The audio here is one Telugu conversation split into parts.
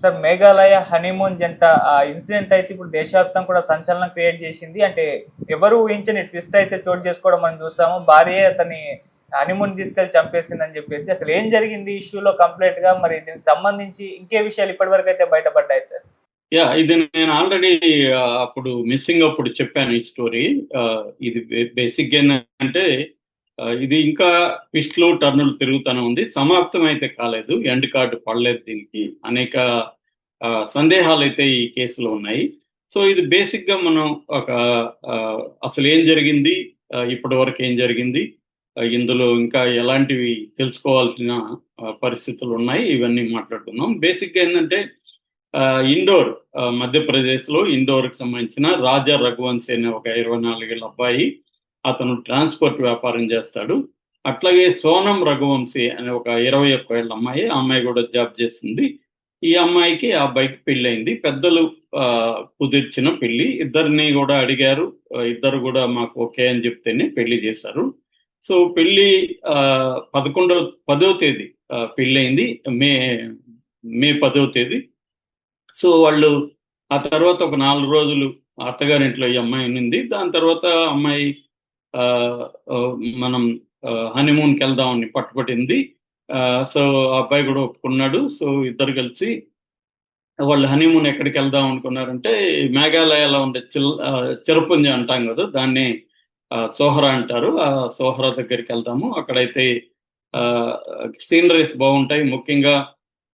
సార్ మేఘాలయ హనీమూన్ జంట ఆ ఇన్సిడెంట్ అయితే ఇప్పుడు దేశవ్యాప్తం కూడా సంచలనం క్రియేట్ చేసింది. అంటే ఎవరు ఊహించని ట్విస్ట్ అయితే చోటు చేసుకోవడం మనం చూసాము భార్య అతని హనీమూన్ తీసుకెళ్ళి చంపేసిందని చెప్పేసి అసలు ఏం జరిగింది ఇష్యూలో కంప్లీట్గా మరి దీనికి సంబంధించి ఇంకే విషయాలు ఇప్పటివరకు అయితే బయటపడ్డాయి సార్. యా ఇది నేను ఆల్రెడీ అప్పుడు మిస్సింగ్ అప్పుడు చెప్పాను ఈ స్టోరీ. ఇది బేసిక్ ఏంటంటే ఇది ఇంకా ట్విస్ట్లు టర్నులు తిరుగుతూనే ఉంది. సమాప్తం అయితే కాలేదు. ఎండ్ కార్డు పడలేదు దీనికి. అనేక ఆ, సందేహాలు అయితే ఈ కేసులో ఉన్నాయి. సో ఇది బేసిక్గా మనం ఒక అసలు ఏం జరిగింది? ఇప్పటి వరకు ఏం జరిగింది? ఇందులో ఇంకా ఎలాంటివి తెలుసుకోవాల్సిన పరిస్థితులు ఉన్నాయి? ఇవన్నీ మాట్లాడుకుందాం. బేసిక్గా ఏంటంటే ఇండోర్ మధ్యప్రదేశ్లో ఇండోర్కి సంబంధించిన రాజా రఘువంశీ అనే ఒక ఇరవై నాలుగేళ్ళ అబ్బాయి అతను ట్రాన్స్పోర్ట్ వ్యాపారం చేస్తాడు. అట్లాగే సోనం రఘువంశీ అనే ఒక ఇరవై ఒక్క ఏళ్ళ అమ్మాయి ఆ అమ్మాయి కూడా జాబ్ చేస్తుంది. ఈ అమ్మాయికి ఆ అబ్బాయికి పెళ్ళయింది. పెద్దలు ఆ, కుదిర్చిన పెళ్ళి ఇద్దరిని కూడా అడిగారు. ఇద్దరు కూడా మాకు ఓకే అని చెప్తేనే పెళ్ళి చేశారు. సో పెళ్ళి ఆ, పదకొండవ పదో తేదీ ఆ, పెళ్ళయింది. మే మే పదో తేదీ. సో వాళ్ళు ఆ తర్వాత ఒక నాలుగు రోజులు అత్తగారింట్లో ఈ అమ్మాయి ఉన్నింది దాని తర్వాత అమ్మాయి మనం హనీమూన్కి వెళ్దామని పట్టుబడింది ఆ, సో ఆ అబ్బాయి కూడా ఒప్పుకున్నాడు. సో ఇద్దరు కలిసి వాళ్ళు హనీమూన్ ఎక్కడికి వెళ్దాం అనుకున్నారంటే మేఘాలయలో ఉండే చిల్ ఆ, చిరపుంజ అంటాం కదా దాన్ని ఆ, సోహరా అంటారు. ఆ సోహరా దగ్గరికి వెళ్దాము. అక్కడైతే సీనరీస్ బాగుంటాయి. ముఖ్యంగా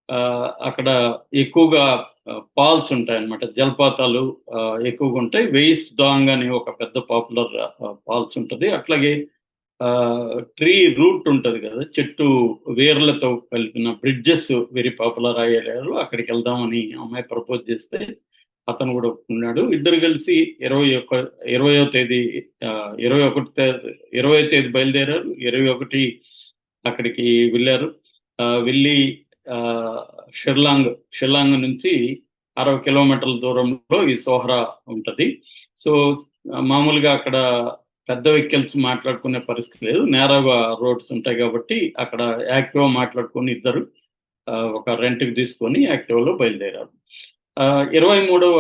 ఆ, అక్కడ ఎక్కువగా పాల్స్ ఉంటాయి అన్నమాట జలపాతాలు ఆ, ఎక్కువగా ఉంటాయి. వెయిస్ డాంగ్ అని ఒక పెద్ద పాపులర్ పాల్స్ ఉంటుంది. అట్లాగే ట్రీ రూట్ ఉంటుంది కదా చెట్టు వేర్లతో కలిపిన బ్రిడ్జెస్ వెరీ పాపులర్ అయ్యారు అక్కడికి వెళ్దామని అమ్మాయి ప్రపోజ్ చేస్తే అతను కూడా ఒప్పుకున్నాడు ఇద్దరు కలిసి ఇరవై ఒక్క ఇరవయో తేదీ ఆ, ఇరవై ఒకటి ఇరవై తేదీ బయలుదేరారు. ఇరవై ఒకటి అక్కడికి వెళ్ళారు. ఆ, వెళ్ళి షిర్లాంగ్ షిర్లాంగ్ నుంచి అరవై కిలోమీటర్ల దూరంలో ఈ సోహరా ఉంటది. సో మామూలుగా అక్కడ పెద్ద వెహికల్స్ మాట్లాడుకునే పరిస్థితి లేదు. నేరాగా రోడ్స్ ఉంటాయి కాబట్టి అక్కడ యాక్టివా మాట్లాడుకొని ఇద్దరు ఆ, ఒక రెంట్కి తీసుకొని యాక్టివాలో బయలుదేరారు. ఆ, ఇరవై మూడవ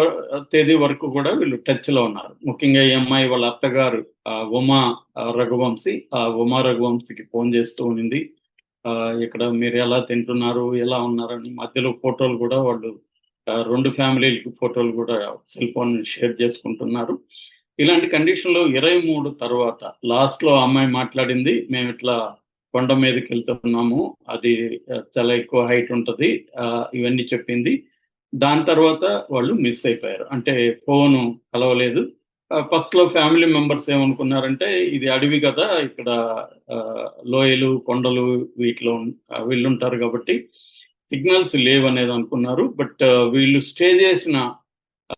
తేదీ వరకు కూడా వీళ్ళు టచ్లో ఉన్నారు. ముఖ్యంగా ఈ అమ్మాయి వాళ్ళ అత్తగారు ఆ, ఉమా రఘువంశీ ఆ ఉమా రఘువంశీకి ఫోన్ చేస్తూ ఉండింది. ఇక్కడ మీరు ఎలా తింటున్నారు ఎలా ఉన్నారని మధ్యలో ఫోటోలు కూడా వాళ్ళు రెండు ఫ్యామిలీలకి ఫోటోలు కూడా సెల్ ఫోన్ షేర్ చేసుకుంటున్నారు. ఇలాంటి కండిషన్లో ఇరవై మూడు తర్వాత లాస్ట్లో అమ్మాయి మాట్లాడింది మేము ఇట్లా కొండ మీదకి వెళ్తున్నాము అది చాలా ఎక్కువ హైట్ ఉంటది ఆ, ఇవన్నీ చెప్పింది. దాని తర్వాత వాళ్ళు మిస్ అయిపోయారు. అంటే ఫోన్ కలవలేదు ఫస్ట్లో ఫ్యామిలీ మెంబర్స్ ఏమనుకున్నారంటే ఇది అడవి కదా ఇక్కడ ఆ, లోయలు కొండలు వీటిలో వీళ్ళుంటారు వీళ్ళు ఉంటారు కాబట్టి సిగ్నల్స్ లేవు అనేది అనుకున్నారు. బట్ వీళ్ళు స్టే చేసిన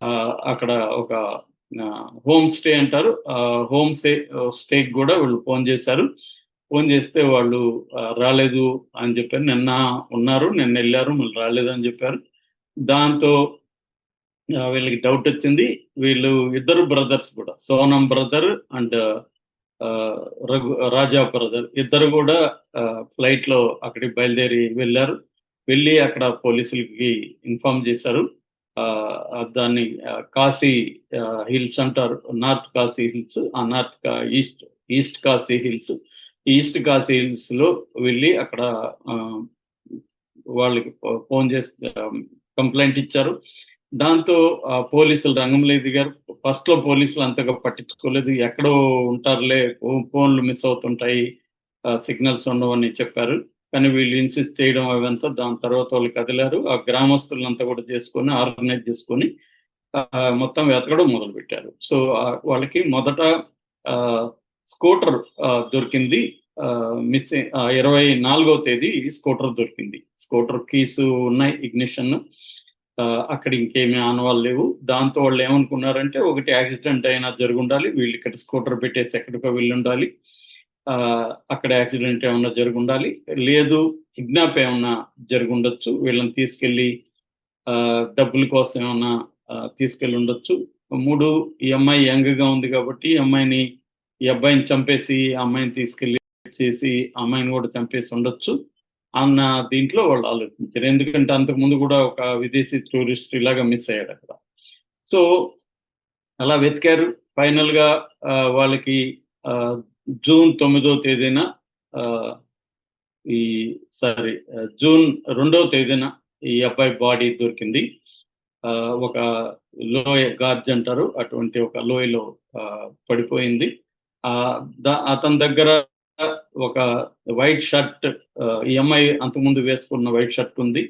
ఆ, అక్కడ ఒక హోమ్ స్టే అంటారు. హోమ్ స్టే స్టేకి కూడా వీళ్ళు ఫోన్ చేశారు. ఫోన్ చేస్తే వాళ్ళు రాలేదు అని చెప్పారు. నిన్న ఉన్నారు నిన్న వెళ్ళారు మళ్ళీ రాలేదు అని చెప్పారు. దాంతో వీళ్ళకి డౌట్ వచ్చింది. వీళ్ళు ఇద్దరు బ్రదర్స్ కూడా. Sonam brother and Raghu Raja brother ఇద్దరు కూడా ఫ్లైట్లో అక్కడికి బయలుదేరి వెళ్ళారు. వెళ్ళి అక్కడ పోలీసులకి ఇన్ఫార్మ్ చేశారు. ఆ, దాన్ని కాశీ హిల్స్ అంటారు. నార్త్ కాశీ హిల్స్ ఆ north east east Khasi hills. East Khasi హిల్స్లో వెళ్ళి అక్కడ ఆ, వాళ్ళకి ఫోన్ చేసి కంప్లైంట్ ఇచ్చారు. దాంతో ఆ, పోలీసులు రంగంలో దిగారు. ఫస్ట్లో పోలీసులు అంతగా పట్టించుకోలేదు. ఎక్కడో ఉంటారులే ఫోన్లు మిస్ అవుతుంటాయి సిగ్నల్స్ ఉండవని చెప్పారు. కానీ వీళ్ళు ఇన్సిస్ట్ చేయడం అవంతా దాని తర్వాత వాళ్ళు కదిలారు. ఆ గ్రామస్తులంతా కూడా చేసుకొని ఆర్గనైజ్ చేసుకొని మొత్తం వెతకడం మొదలు పెట్టారు సో వాళ్ళకి మొదట ఆ, స్కూటర్ ఆ, దొరికింది. మిస్ ఇరవై నాలుగో తేదీ స్కూటర్ దొరికింది. స్కూటర్ కీస్ ఉన్నాయి ఇగ్నిషన్ అక్కడ ఇంకేమీ ఆనవాళ్ళు లేవు. దాంతో వాళ్ళు ఏమనుకున్నారంటే ఒకటి యాక్సిడెంట్ అయినా జరుగుండాలి వీళ్ళు ఇక్కడ స్కూటర్ పెట్టేసి ఎక్కడికో వెళ్ళి ఉండాలి ఆ, అక్కడ యాక్సిడెంట్ ఏమన్నా జరుగుండాలి. లేదు కిడ్నాప్ ఏమన్నా జరుగుండొచ్చు వీళ్ళని తీసుకెళ్ళి ఆ, డబ్బుల కోసం ఏమన్నా తీసుకెళ్ళి ఉండొచ్చు మూడు ఈ అమ్మాయి యంగ్గా ఉంది కాబట్టి ఈ అమ్మాయిని ఈ అబ్బాయిని చంపేసి ఆ అమ్మాయిని తీసుకెళ్ళి చేసి అమ్మాయిని కూడా చంపేసి ఉండొచ్చు. అన్న దీంట్లో వాళ్ళు ఆలోచించారు. ఎందుకంటే అంతకు ముందు కూడా ఒక విదేశీ టూరిస్ట్ ఇలాగా మిస్ అయ్యాడు అక్కడ. సో అలా వెతికారు. ఫైనల్గా ఆ, వాళ్ళకి ఆ, జూన్ తొమ్మిదో తేదీన ఆ, ఈ సారీ జూన్ రెండవ తేదీన ఈ అబ్బాయి బాడీ దొరికింది. ఆ, ఒక లోయ గార్జ్ అంటారు. అటువంటి ఒక లోయలో ఆ, పడిపోయింది. ఆ దా- అతని దగ్గర ఒక వైట్ షర్ట్ ఈఎంఐ ఈ అమ్మాయి అంతకుముందు వేసుకున్న వైట్ షర్ట్ ఉంది.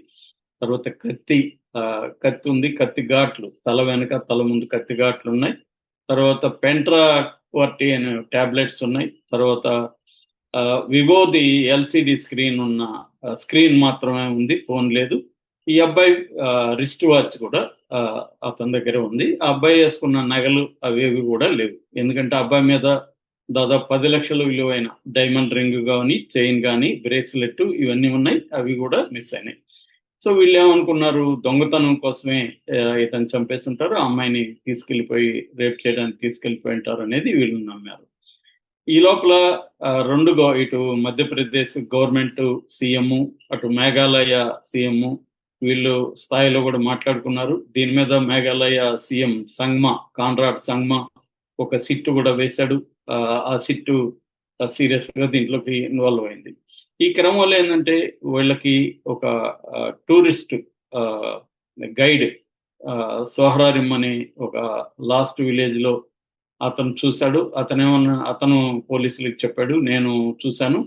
తర్వాత కత్తి ఆ, కత్తి ఉంది కత్తి ఘాట్లు. తల వెనక తల ముందు కత్తి ఘాట్లు ఉన్నాయి. తర్వాత పెంట్రా క్వర్టీ అనే ట్యాబ్లెట్స్ ఉన్నాయి. తర్వాత ఆ, వివోది ఎల్సిడి స్క్రీన్ ఉన్న స్క్రీన్ మాత్రమే ఉంది ఫోన్ లేదు. ఈ అబ్బాయి రిస్ట్ వాచ్ కూడా అతని దగ్గర ఉంది. ఆ అబ్బాయి వేసుకున్న నగలు అవేవి కూడా లేవు. ఎందుకంటే ఆ అబ్బాయి మీద దాదాపు పది లక్షల విలువైన డైమండ్ రింగ్ కానీ చైన్ కానీ బ్రేస్లెట్ ఇవన్నీ ఉన్నాయి. అవి కూడా మిస్ అయినాయి. సో వీళ్ళు ఏమనుకున్నారు? దొంగతనం కోసమే ఇతను చంపేసి ఉంటారు ఆ అమ్మాయిని తీసుకెళ్ళిపోయి రేప్ చేయడానికి తీసుకెళ్ళిపోయి ఉంటారు అనేది వీళ్ళు నమ్మారు. ఈ లోపల రెండు ఇటు మధ్యప్రదేశ్ గవర్నమెంట్ సీఎం అటు మేఘాలయ సీఎం వీళ్ళు స్థాయిలో కూడా మాట్లాడుకున్నారు. దీని మీద మేఘాలయ సీఎం సంగ్మా కాన్రాడ్ సంగ్మా ఒక సిట్టు కూడా వేశాడు. ఆ, ఆ సిట్టు సీరియస్గా దీంట్లోకి ఇన్వాల్వ్ అయింది. ఈ క్రమంలో ఏంటంటే వీళ్ళకి ఒక టూరిస్ట్ గైడ్ సోహరారిమ్ అనే ఒక లాస్ట్ విలేజ్లో అతను చూశాడు. అతనేమన్నా అతను పోలీసులకు చెప్పాడు నేను చూశాను.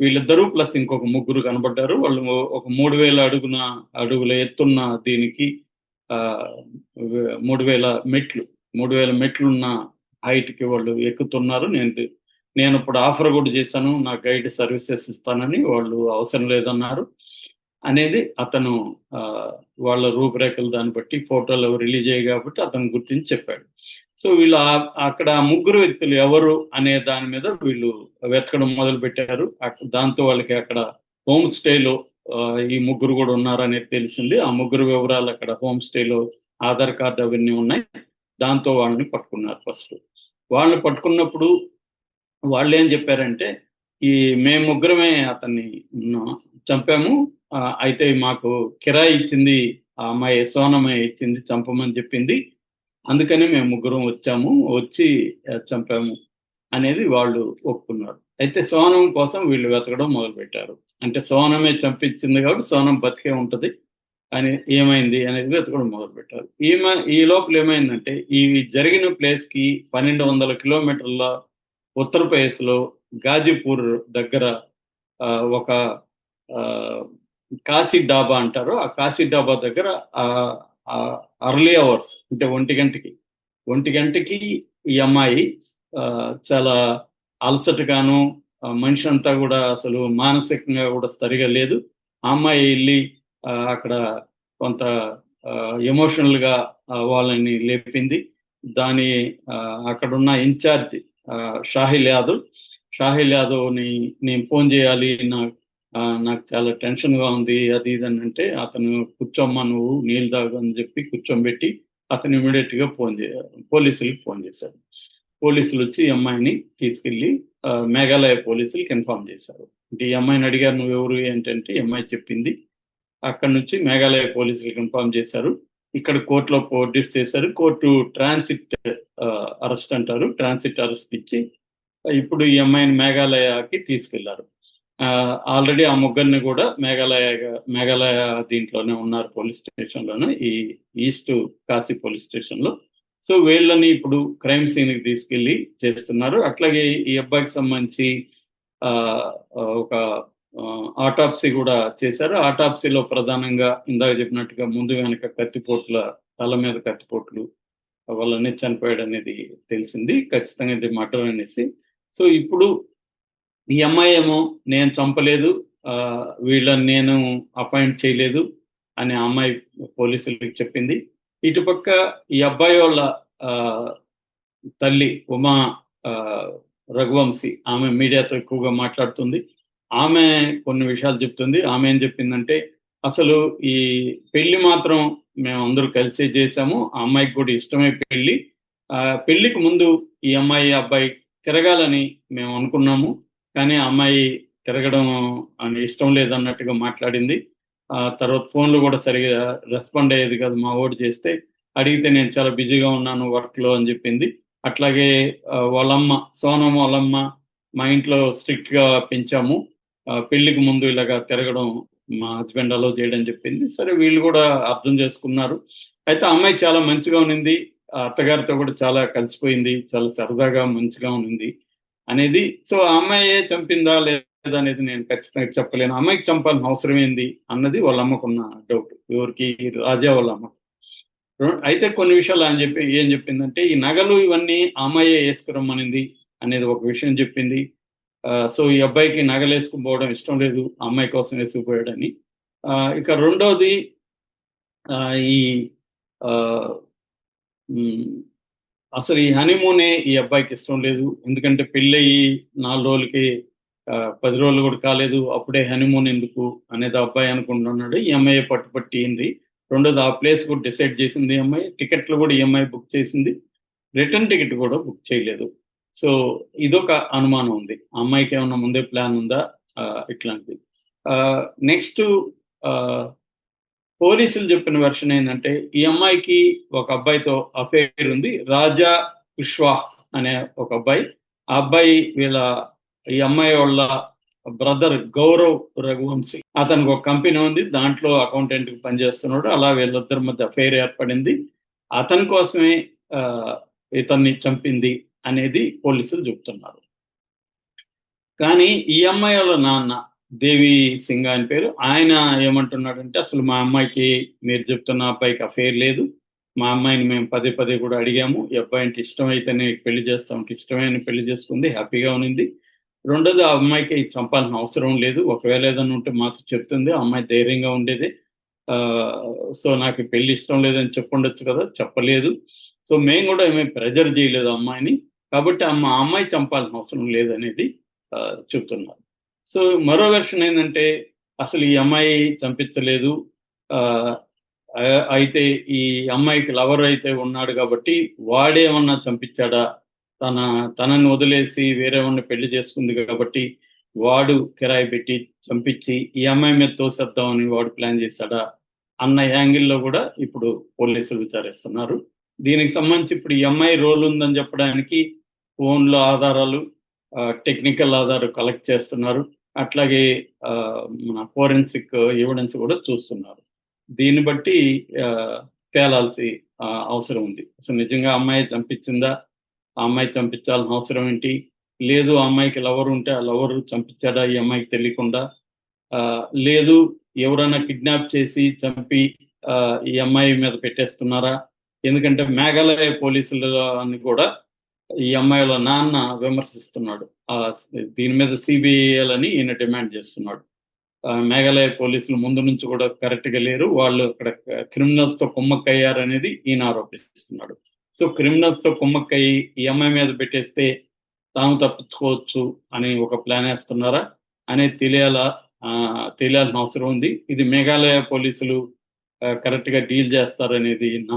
వీళ్ళిద్దరూ ప్లస్ ఇంకొక ముగ్గురు కనబడ్డారు. వాళ్ళు ఒక మూడు వేల అడుగున అడుగుల ఎత్తున్న దీనికి ఆ, మూడు వేల మెట్లు మూడు వేల మెట్లున్న హైట్కి వాళ్ళు ఎక్కుతున్నారు. నేను నేను ఇప్పుడు ఆఫర్ కూడా చేశాను. నా గైడ్ సర్వీసెస్ ఇస్తానని వాళ్ళు అవసరం లేదన్నారు. అనేది అతను ఆ, వాళ్ళ రూపురేఖలు దాన్ని బట్టి ఫోటోలు రిలీజ్ అయ్యాయి కాబట్టి అతను గుర్తించి చెప్పాడు. సో వీళ్ళు అక్కడ ఆ ముగ్గురు వ్యక్తులు ఎవరు అనే దాని మీద వీళ్ళు వెతకడం మొదలు పెట్టారు దాంతో వాళ్ళకి అక్కడ హోమ్ స్టేలో ఈ ముగ్గురు కూడా ఉన్నారనేది తెలిసింది. ఆ ముగ్గురు వివరాలు అక్కడ హోమ్ స్టేలో ఆధార్ కార్డు అవన్నీ ఉన్నాయి. దాంతో వాళ్ళని పట్టుకున్నారు ఫస్ట్. వాళ్ళని పట్టుకున్నప్పుడు వాళ్ళు ఏం చెప్పారంటే ఈ మేము ముగ్గురమే అతన్ని చంపాము. అయితే మాకు కిరాయి ఇచ్చింది ఆ అమ్మాయి సోనమ్మాయి ఇచ్చింది చంపమని చెప్పింది. అందుకని మేము ముగ్గురం వచ్చాము వచ్చి చంపాము అనేది వాళ్ళు ఒప్పుకున్నారు. అయితే సోనం కోసం వీళ్ళు వెతకడం మొదలు పెట్టారు అంటే సోనమే చంపించింది కాబట్టి సోనం బతికే ఉంటుంది. అని ఏమైంది అనేది వెతకడం మొదలు పెట్టారు ఈమె ఈ లోపల ఏమైందంటే ఇవి జరిగిన ప్లేస్కి పన్నెండు వందల కిలోమీటర్ల ఉత్తరప్రదేశ్లో గాజీపూర్ దగ్గర ఆ, ఒక ఆ, కాశీ డాబా అంటారు. ఆ కాశీ డాబా దగ్గర అర్లీ అవర్స్ అంటే ఒంటి గంటకి ఒంటి గంటకి ఈ అమ్మాయి ఆ, చాలా అలసటగాను మనిషి అంతా కూడా అసలు మానసికంగా కూడా సరిగా లేదు. ఆ అమ్మాయి వెళ్ళి అక్కడ కొంత ఎమోషనల్గా వాళ్ళని లేపింది. దాని అక్కడున్న ఇన్ఛార్జ్ షాహిల్ యాదవ్. షాహిల్ యాదవ్ని నేను ఫోన్ చేయాలి నా నాకు చాలా టెన్షన్గా ఉంది అది ఇది అని అంటే అతను కూర్చోమ్మా నువ్వు నీళ్ళు తాగు అని చెప్పి కూర్చోబెట్టి అతను ఇమీడియట్గా ఫోన్ చే పోలీసులకి ఫోన్ చేశాడు. పోలీసులు వచ్చి ఈ అమ్మాయిని తీసుకెళ్ళి మేఘాలయ పోలీసులకి ఇన్ఫార్మ్ చేశారు. అంటే ఈ అమ్మాయిని అడిగారు నువ్వు ఎవరు? ఏంటంటే ఈ అమ్మాయి చెప్పింది అక్కడ నుంచి మేఘాలయ పోలీసులకు ఇన్ఫార్మ్ చేశారు. ఇక్కడ కోర్టులో ప్రొడ్యూస్ చేశారు. కోర్టు ట్రాన్సిట్ అరెస్ట్ అంటారు. ట్రాన్సిట్ అరెస్ట్ ఇచ్చి ఇప్పుడు ఈ అమ్మాయిని మేఘాలయకి తీసుకెళ్ళారు. ఆల్రెడీ ఆ ముగ్గురిని కూడా మేఘాలయ మేఘాలయ దీంట్లోనే ఉన్నారు పోలీస్ స్టేషన్లోనే ఈ ఈస్ట్ కాశీ పోలీస్ స్టేషన్లో సో వీళ్ళని ఇప్పుడు క్రైమ్ సీన్కి తీసుకెళ్ళి చేస్తున్నారు. అట్లాగే ఈ అబ్బాయికి సంబంధించి ఆ, ఒక ఆటాప్సీ కూడా చేశారు. ఆటాప్సీలో ప్రధానంగా ఇందాక చెప్పినట్టుగా ముందు వెనక కత్తిపోట్ల తల మీద కత్తిపోట్లు వాళ్ళనే చనిపోయాడు అనేది తెలిసింది. ఖచ్చితంగా ఇది మర్డర్ అనేసి. సో ఇప్పుడు ఈ అమ్మాయి ఏమో నేను చంపలేదు ఆ, వీళ్ళని నేను అపాయింట్ చేయలేదు అని అమ్మాయి పోలీసులకు చెప్పింది. ఇటుపక్క ఈ అబ్బాయి వాళ్ళ ఆ, తల్లి ఉమా రఘువంశీ ఆమె మీడియాతో ఎక్కువగా మాట్లాడుతుంది. ఆమె కొన్ని విషయాలు చెప్తుంది. ఆమె ఏం చెప్పిందంటే అసలు ఈ పెళ్ళి మాత్రం మేము అందరూ కలిసే చేసాము ఆ అమ్మాయికి కూడా ఇష్టమై పెళ్ళి. ఆ, పెళ్ళికి ముందు ఈ అమ్మాయి అబ్బాయి తిరగాలని మేము అనుకున్నాము. కానీ ఆ అమ్మాయి తిరగడం అని ఇష్టం లేదన్నట్టుగా మాట్లాడింది. ఆ తర్వాత ఫోన్లు కూడా సరిగా రెస్పాండ్ అయ్యేది కాదు మా ఓడి చేస్తే. అడిగితే నేను చాలా బిజీగా ఉన్నాను వర్క్లో అని చెప్పింది. అట్లాగే వాళ్ళమ్మ సోనం వాళ్ళమ్మ మా ఇంట్లో స్ట్రిక్ట్గా పెంచాము. పెళ్ళికి ముందు ఇలాగా తిరగడం మా హస్బెండ్ అలో చేయడం చెప్పింది. సరే వీళ్ళు కూడా అర్థం చేసుకున్నారు. అయితే ఆ అమ్మాయి చాలా మంచిగా ఉన్నింది. ఆ అత్తగారితో కూడా చాలా కలిసిపోయింది. చాలా సరదాగా మంచిగా ఉన్నింది అనేది. సో ఆ అమ్మాయే చంపిందా లేదా అనేది నేను ఖచ్చితంగా చెప్పలేను. అమ్మాయికి చంపాల్సిన అవసరం ఏంది అన్నది వాళ్ళ అమ్మకున్న డౌట్ ఎవరికి? రాజా వాళ్ళ అమ్మ అయితే కొన్ని విషయాలు ఆయన చెప్పి ఏం చెప్పిందంటే ఈ నగలు ఇవన్నీ అమ్మాయే వేసుకురమ్మనింది అనేది ఒక విషయం చెప్పింది. సో ఈ అబ్బాయికి నగలు వేసుకుపోవడం ఇష్టం లేదు అమ్మాయి కోసం వేసుకుపోయాడని. ఇక రెండోది ఆ, ఈ అసలు ఈ హనీమూనే ఈ అబ్బాయికి ఇష్టం లేదు. ఎందుకంటే పెళ్ళయి నాలుగు రోజులకి పది రోజులు కూడా కాలేదు. అప్పుడే హనీమూన్ ఎందుకు అనేది అబ్బాయి అనుకుంటున్నాడు. ఈ అమ్మాయి పట్టుపట్టింది రెండోది ఆ ప్లేస్ కూడా డిసైడ్ చేసింది ఈ అమ్మాయి. టికెట్లు కూడా ఈ అమ్మాయి బుక్ చేసింది. రిటర్న్ టికెట్ కూడా బుక్ చేయలేదు. సో ఇదొక అనుమానం ఉంది. ఆ అమ్మాయికి ఏమన్నా ముందే ప్లాన్ ఉందా? ఆ, ఇట్లాంటిది. నెక్స్ట్ పోలీసులు చెప్పిన వెర్షన్ ఏంటంటే ఈ అమ్మాయికి ఒక అబ్బాయితో అఫేర్ ఉంది. రాజా కుష్వాహ్ అనే ఒక అబ్బాయి. ఆ అబ్బాయి వీళ్ళ ఈ అమ్మాయి వాళ్ళ బ్రదర్ గౌరవ్ రఘువంశీ. అతనికి ఒక కంపెనీ ఉంది. దాంట్లో అకౌంటెంట్కి పనిచేస్తున్నాడు. అలా వీళ్ళిద్దరి మధ్య అఫైర్ ఏర్పడింది. అతని కోసమే ఆ, ఇతన్ని చంపింది అనేది పోలీసులు చెప్తున్నారు కానీ ఈ అమ్మాయి వాళ్ళ నాన్న దేవి సింగ్ అని పేరు ఆయన ఏమంటున్నాడంటే అసలు మా అమ్మాయికి మీరు చెప్తున్న అబ్బాయికి అఫేర్ లేదు. మా అమ్మాయిని మేము పదే పదే కూడా అడిగాము. ఈ అబ్బాయి అంటే ఇష్టం పెళ్ళి చేస్తాం ఇష్టమైన పెళ్ళి చేసుకుంది హ్యాపీగా ఉన్నింది. రెండోది ఆ అమ్మాయికి చంపాల్సిన అవసరం లేదు. ఒకవేళ ఏదైనా ఉంటే మాతో చెప్తుంది. ఆ అమ్మాయి ధైర్యంగా ఉండేది. సో నాకు పెళ్ళి ఇష్టం లేదని చెప్పుండొచ్చు కదా చెప్పలేదు. సో మేము కూడా ఏమీ ప్రెజర్ చేయలేదు అమ్మాయిని. కాబట్టి అమ్మ అమ్మాయి చంపాల్సిన అవసరం లేదనేది ఆ, చెప్తున్నారు. సో మరో వెర్షన్ ఏంటంటే అసలు ఈ అమ్మాయి చంపించలేదు. ఆ, అయితే ఈ అమ్మాయికి లవర్ అయితే ఉన్నాడు కాబట్టి వాడేమన్నా చంపించాడా? తన తనని వదిలేసి వేరేమన్నా పెళ్ళి చేసుకుంది కాబట్టి వాడు కిరాయి పెట్టి చంపించి ఈ అమ్మాయి మీద తోసేద్దామని వాడు ప్లాన్ చేశాడా? అన్న యాంగిల్లో కూడా ఇప్పుడు పోలీసులు విచారిస్తున్నారు. దీనికి సంబంధించి ఇప్పుడు ఈ అమ్మాయి రోల్ ఉందని చెప్పడానికి ఫోన్లో ఆధారాలు టెక్నికల్ ఆధారాలు కలెక్ట్ చేస్తున్నారు. అట్లాగే ఆ, మన ఫోరెన్సిక్ ఎవిడెన్స్ కూడా చూస్తున్నారు. దీన్ని బట్టి ఆ, తేలాల్సి అవసరం ఉంది. అసలు నిజంగా అమ్మాయి చంపించిందా? ఆ అమ్మాయి చంపించాల్సిన అవసరం ఏంటి? లేదు ఆ అమ్మాయికి లవర్ ఉంటే ఆ లవర్ చంపించాడా? ఈ అమ్మాయికి తెలియకుండా. ఆ, లేదు ఎవరైనా కిడ్నాప్ చేసి చంపి ఆ, ఈ అమ్మాయి మీద పెట్టేస్తున్నారా? ఎందుకంటే మేఘాలయ పోలీసులని కూడా ఈ అమ్మాయిల నాన్న విమర్శిస్తున్నాడు. ఆ, దీని మీద సిబిఐలని ఈయన డిమాండ్ చేస్తున్నాడు. ఆ, మేఘాలయ పోలీసులు ముందు నుంచి కూడా కరెక్ట్గా లేరు. వాళ్ళు అక్కడ క్రిమినల్స్తో తో కుమ్మక్కయ్యారు అనేది ఈయన ఆరోపిస్తున్నాడు. సో క్రిమినల్స్తో కుమ్మక్కయ్యి ఈ అమ్మాయి మీద పెట్టేస్తే తాము తప్పించుకోవచ్చు అని ఒక ప్లాన్ వేస్తున్నారా? అనేది తెలియాల ఆ, తెలియాల్సిన అవసరం ఉంది. ఇది మేఘాలయ పోలీసులు కరెక్ట్గా డీల్ చేస్తారనేది